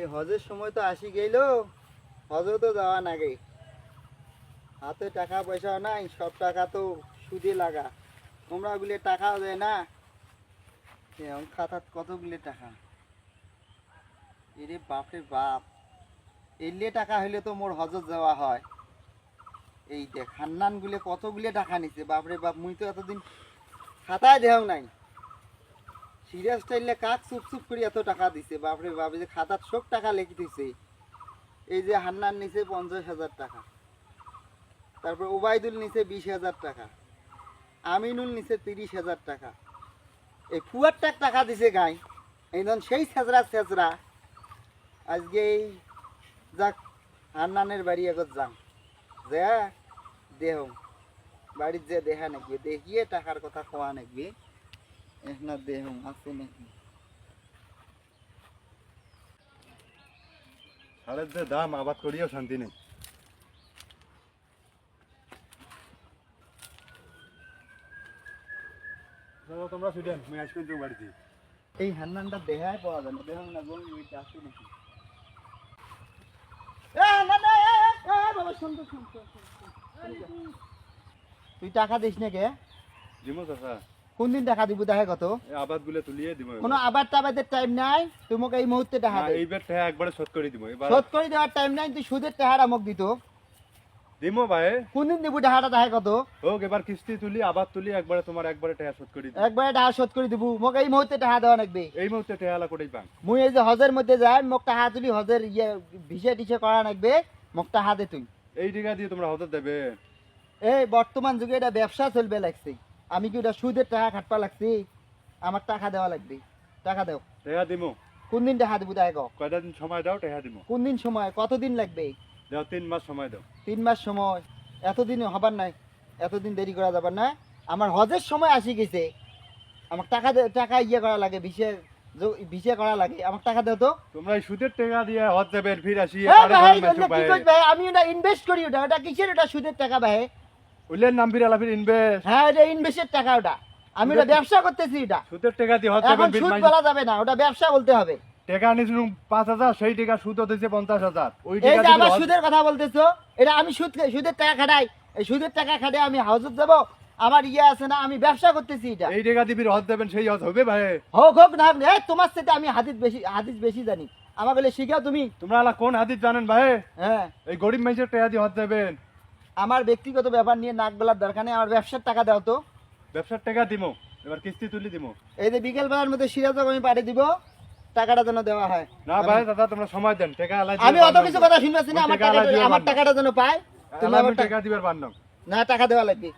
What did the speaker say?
এই হজের সময় তো আসি গেল হজও তো যাওয়া নাগে হাতে টাকা পয়সা নাই, সব টাকা তো সুদে লাগা। তোমরা ওগুলো টাকাও দেয় না। এখন খাতাত কতগুলো টাকা? এরে বাপরে বাপ। এলে টাকা হইলে তো মোর হজত যাওয়া হয়। এই দেখ হান্নান গুলে কতগুলো টাকা নিছে, বাপরে বাপ, মুই তো এতদিন খাতায় দেও নাই। সিরিয়াস টাইলে কাক চুপ চুপ করে এত টাকা দিছে, বাপরে বাপ যে খাতার সব টাকা লেখি দিছে। এই যে হান্নান নিছে পঞ্চাশ হাজার টাকা। তারপর ওবায়দুল নিছে বিশ হাজার টাকা। আমিনুল নিছে তিরিশ হাজার টাকা। এই ফুয়ার টাক দিছে গাই। এই সেই ছেঁচড়া ছেঁচড়া। আজকে এই যাক, হান্নানের বাড়ি আগত যাম যে, দেহ। বাড়ির যে দেখা নাকি, দেখিয়ে টাকার কথা কোয়া নাকি। এখানে দেহ আছে নাকি সারের যে দাম আবাদ করিও শান্তি নেই তোমরা সুইডেন আমি আসবেন তো বাড়িতে এই হান্নানটা দেহায় পাওয়া যায় না দেহ না গো ওইটা আছে নাকি। তুই টাকা দিস না কে দিমো চাচা কোন দিন টাকা দিব দেখে কত? আবাদগুলো তুলিয়ে দিব কোনো আবার টাবাদের টাইম নাই তুই মোক এই মুহূর্তে টাকা দে এইবার টাকা একবারে শোধ করে দিব। এবার শোধ করে দেওয়ার টাইম নাই তুই সুদের টাকাটা মোক দিত। দিমো ভাই। কোন দিন দিব টাকাটা দেখে কত? হোক এবার কিস্তি তুলি আবাদ তুলি একবারে তোমার একবারে টাকা শোধ করে দিব। একবারে টাকা শোধ করে দিব। মোক এই মুহূর্তে টাকা দেওয়া লাগবে। এই মুহূর্তে টাকা আলা করেই পান মুই এই যে হজের মধ্যে যাই মোক টাকা তুলি হজের ইয়ে ভিসে টিসে করা লাগবে মোক টাকা দে তুই। এই টাকা দিয়ে তোমরা হতে দেবে। এই বর্তমান যুগে এটা ব্যবসা চলবে লাগছে। আমি কি ওটা সুদের টাকা খাটপা লাগছি? আমার টাকা দেওয়া লাগবে। টাকা দাও। টাকা দিমো। কোন দিন টাকা দিব কও? কয়টা দিন সময় দাও টাকা দিমো। কোন দিন সময়? কতদিন লাগবে? দাও তিন মাস সময় দাও। তিন মাস সময়। এতদিন হবার নাই। এতদিন দেরি করা যাবার না। আমার হজের সময় আসি গেছে। আমার টাকা টাকা ইয়ে করা লাগে ভিসে ভিসে করা লাগে। আমার টাকা দাও তো। তোমরা সুদের টাকা দিয়ে হজ দেবেন ফির আসি হ্যাঁ আমি ওটা ইনভেস্ট করি ওটা। ওটা কিসের ওটা সুদের টাকা ভাই? উইলের নাম ফির আলা ইনভেস্ট হ্যাঁ এটা ইনভেস্টের টাকা ওটা। আমি ওটা ব্যবসা করতেছি এটা। সুদের টাকা দিয়ে হজ এখন সুদ বলা যাবে না ওটা ব্যবসা বলতে হবে। টাকা আনিছিল পাঁচ হাজার সেই টাকা সুদ হতেছে পঞ্চাশ হাজার। ওই টাকা আবার সুদের কথা বলতেছো এটা আমি সুদ সুদের টাকা খাটাই। এই সুদের টাকা খাটাই আমি হাউসত যাব। আমার ইয়ে আছে না আমি ব্যবসা করতেছি এটা। এই টাকা ফির হজ দেবেন সেই হজ হবে ভাই। হোক হোক না এই তোমার সাথে আমি হাদিস বেশি হাদিস বেশি জানি। আমাকে শিখাও তুমি। তোমরা কোন হাদিস জানেন ভাই? হ্যাঁ। এই গরিব মানুষের টাকা দিয়ে হজ দেবেন আমার ব্যক্তিগত ব্যাপার নিয়ে নাক গলার দরকার নেই আমার ব্যবসার টাকা দাও তো। ব্যবসার টাকা দিব এবার কিস্তি তুলি দিব এই যে বিকেল বেলার মধ্যে সিরাজক আমি পাঠিয়ে দিব টাকাটা যেন দেওয়া হয়। না ভাই দাদা তোমরা সময় দেন টাকা আমি অত কিছু কথা শুনবাছি না আমার টাকা টাকাটা আমার। টাকাটা যেন পায়। তুমি আমার টাকা টাকা দিবার বান্ধব। না টাকা দেওয়া লাগবে।